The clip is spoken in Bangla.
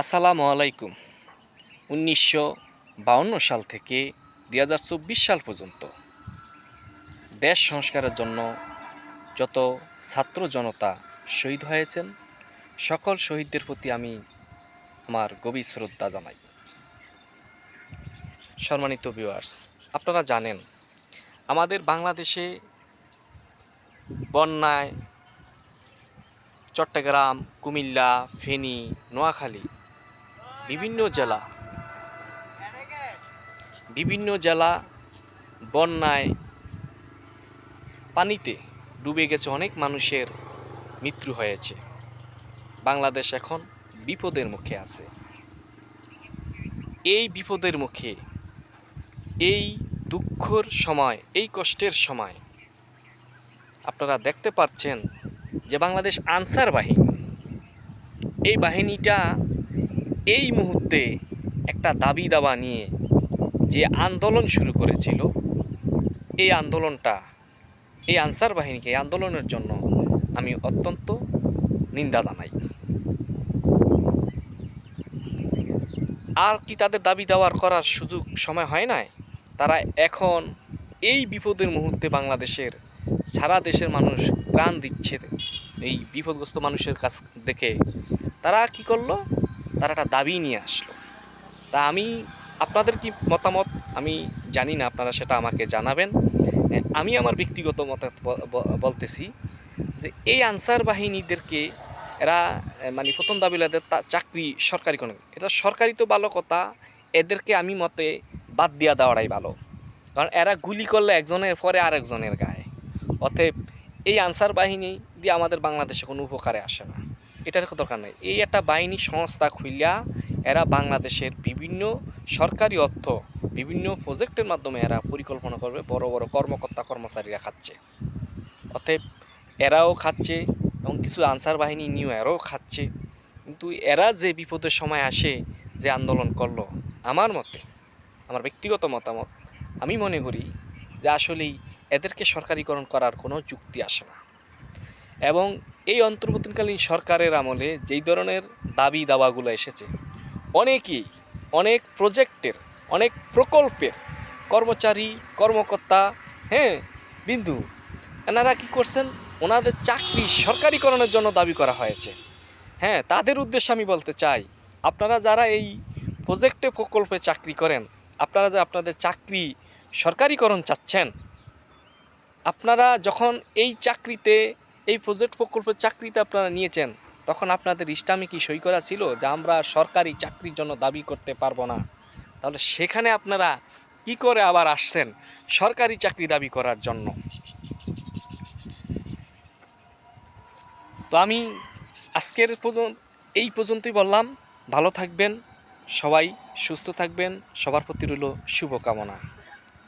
আসসালামু আলাইকুম। উনিশশো বাউন্ন সাল থেকে দুই হাজার চব্বিশ সাল পর্যন্ত দেশ সংস্কারের জন্য যত ছাত্র জনতা শহীদ হয়েছেন, সকল শহীদদের প্রতি আমি আমার গভীর শ্রদ্ধা জানাই। সম্মানিত ভিউয়ার্স আপনারা জানেন, আমাদের বাংলাদেশে বন্যায় চট্টগ্রাম, কুমিল্লা, ফেনী, নোয়াখালী বিভিন্ন জেলা। বিভিন্ন জেলা বন্যায় পানিতে ডুবে গেছে অনেক মানুষের মৃত্যু হয়েছে। বাংলাদেশ এখন বিপদের মুখে আছে। এই বিপদের মুখে, এই দুঃখর সময়, এই কষ্টের সময় আপনারা দেখতে পাচ্ছেন যে বাংলাদেশ আনসার বাহিনী, এই বাহিনীটা এই মুহূর্তে একটা দাবি দাবা নিয়ে যে আন্দোলন শুরু করেছিল, এই আন্দোলনটা, এই আনসার বাহিনীকে আন্দোলনের জন্য আমি অত্যন্ত নিন্দা জানাই। আর কি তাদের দাবি দেওয়ার করার সুযোগ সময় হয় নাই? তারা এখন এই বিপদের মুহূর্তে বাংলাদেশের সারা দেশের মানুষ প্রাণ দিচ্ছে, এই বিপদগ্রস্ত মানুষের কাছ দেখে তারা কি করল? তারা একটা দাবি নিয়ে আসলো। তা আমি, আপনাদের কি মতামত? আমি জানি না, আপনারা সেটা আমাকে জানাবেন। আমি আমার ব্যক্তিগত মত বলতেছি যে এই আনসার বাহিনীদেরকে এরা মানে প্রথম দাবি এদের চাকরি সরকারি কোনো, এটা সরকারি তো ভালো কথা, এদেরকে আমি মতে বাদ দিয়া দেওয়াটাই ভালো। কারণ এরা গুলি করলে একজনের পরে আরেকজনের গায়ে। অতএব এই আনসার বাহিনী দিয়ে আমাদের বাংলাদেশে কোনো উপকারে আসে না। এটার দরকার নেই। এই একটা বাহিনী সংস্থা খুলিয়া এরা বাংলাদেশের বিভিন্ন সরকারি অর্থ, বিভিন্ন প্রজেক্টের মাধ্যমে এরা পরিকল্পনা করবে, বড় বড় কর্মকর্তা কর্মচারীরা খাচ্ছে। অতএব এরাও খাচ্ছে এবং কিছু আনসার বাহিনী নিয়েও এরাও খাচ্ছে। কিন্তু এরা যে বিপদের সময় আসে, যে আন্দোলন করল, আমার মতে, আমার ব্যক্তিগত মতামত, আমি মনে করি যে আসলেই এদেরকে সরকারিকরণ করার কোনো যুক্তি আসে না। এবং এই অন্তর্বর্তীকালীন সরকারের আমলে যেই ধরনের দাবি দাওয়াগুলো এসেছে, অনেকেই অনেক প্রজেক্টের, অনেক প্রকল্পের কর্মচারী, কর্মকর্তা হ্যাঁ বিন্দু, এনারা কি করছেন? ওনাদের চাকরি সরকারিকরণের জন্য দাবি করা হয়েছে। হ্যাঁ তাদের উদ্দেশ্যে আমি বলতে চাই, আপনারা যারা এই প্রজেক্টে, প্রকল্পে চাকরি করেন, আপনারা যে আপনাদের চাকরি সরকারিকরণ চাচ্ছেন, আপনারা যখন এই চাকরিতে এই প্রজেক্ট প্রকল্পের চাকরিতে আপনারা নিয়েছেন, তখন আপনাদের ইসলামে কি সই করা ছিল যে আমরা সরকারি চাকরির জন্য দাবি করতে পারব না? তাহলে সেখানে আপনারা কি করে আবার আসছেন সরকারি চাকরি দাবি করার জন্য? তো আমি আজকের পর্যন্ত, এই পর্যন্তই বললাম, ভালো থাকবেন, সবাই সুস্থ থাকবেন, সবার প্রতি রইল শুভকামনা।